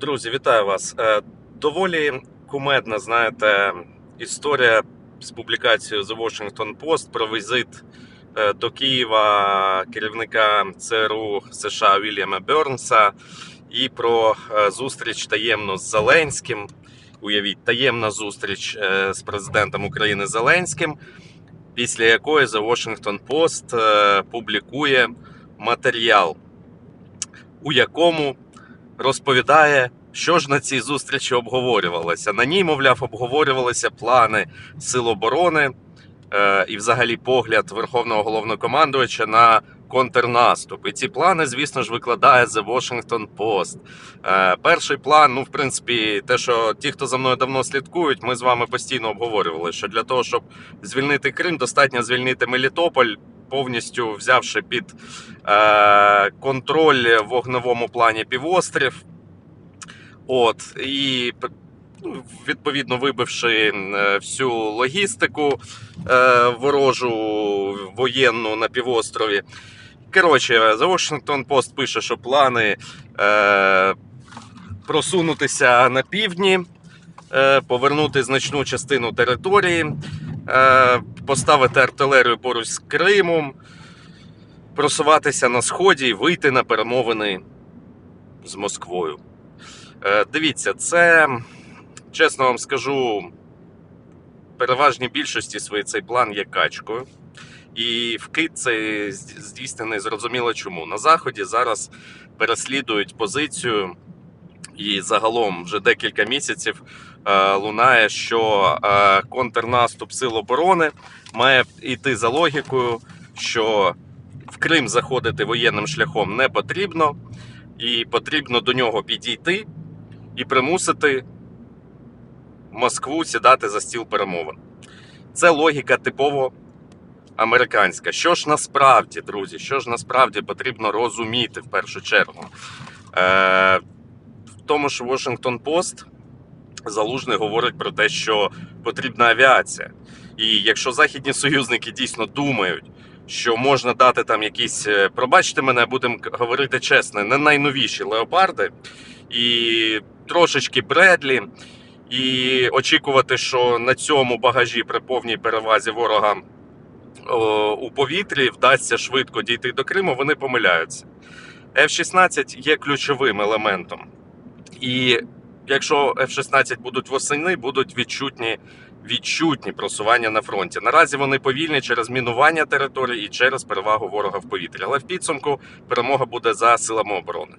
Друзі, вітаю вас. Е, Доволі кумедна, знаєте, історія з публікацією The Washington Post про візит е, до Києва керівника ЦРУ США Вільяма Бернса і про е, зустріч таємну з Зеленським. Уявіть, таємна зустріч з президентом України Зеленським, після якої The Washington Post публікує матеріал, у якому розповідає, що ж на цій зустрічі обговорювалося. На ній, мовляв, обговорювалися плани Сил оборони е, і, взагалі, погляд Верховного головнокомандувача на контрнаступ. І ці плани, звісно ж, викладає The Washington Post. Е, перший план, ну, в принципі, те, що ті, хто за мною давно слідкують, ми з вами постійно обговорювали, що для того, щоб звільнити Крим, достатньо звільнити Мелітополь. Повністю взявши під контроль в вогневому плані півострів, от і ну, відповідно вибивши е, всю логістику е, ворожу воєнну на півострові. Коротше, The Washington Post пише, що плани е, просунутися на півдні, е, повернути значну частину території, е, поставити артилерію поруч з Кримом, просуватися на сході і вийти на перемовини з Москвою. Е, Дивіться, це, чесно вам скажу, переважній більшості своїй цей план є качкою. І вкид цей здійснений зрозуміло чому. На Заході зараз переслідують позицію, і загалом вже декілька місяців е, лунає, що е, контрнаступ Сил оборони має йти за логікою, що в Крим заходити воєнним шляхом не потрібно, і потрібно до нього підійти і примусити Москву сідати за стіл перемовин. Це логіка типово американська. Що ж насправді, друзі, що ж насправді потрібно розуміти в першу чергу? Е, в тому ж Washington Post Залужний говорить про те, що потрібна авіація. І якщо західні союзники дійсно думають, що можна дати там якісь, е, пробачте мене, будемо говорити чесно, не найновіші леопарди і трошечки Бредлі, і очікувати, що на цьому багажі при повній перевазі ворога о, у повітрі вдасться швидко дійти до Криму, вони помиляються. F-16 є ключовим елементом. І якщо F-16 будуть восени, будуть відчутні, відчутні просування на фронті. Наразі вони повільні через мінування території і через перевагу ворога в повітрі. Але в підсумку перемога буде за силами оборони.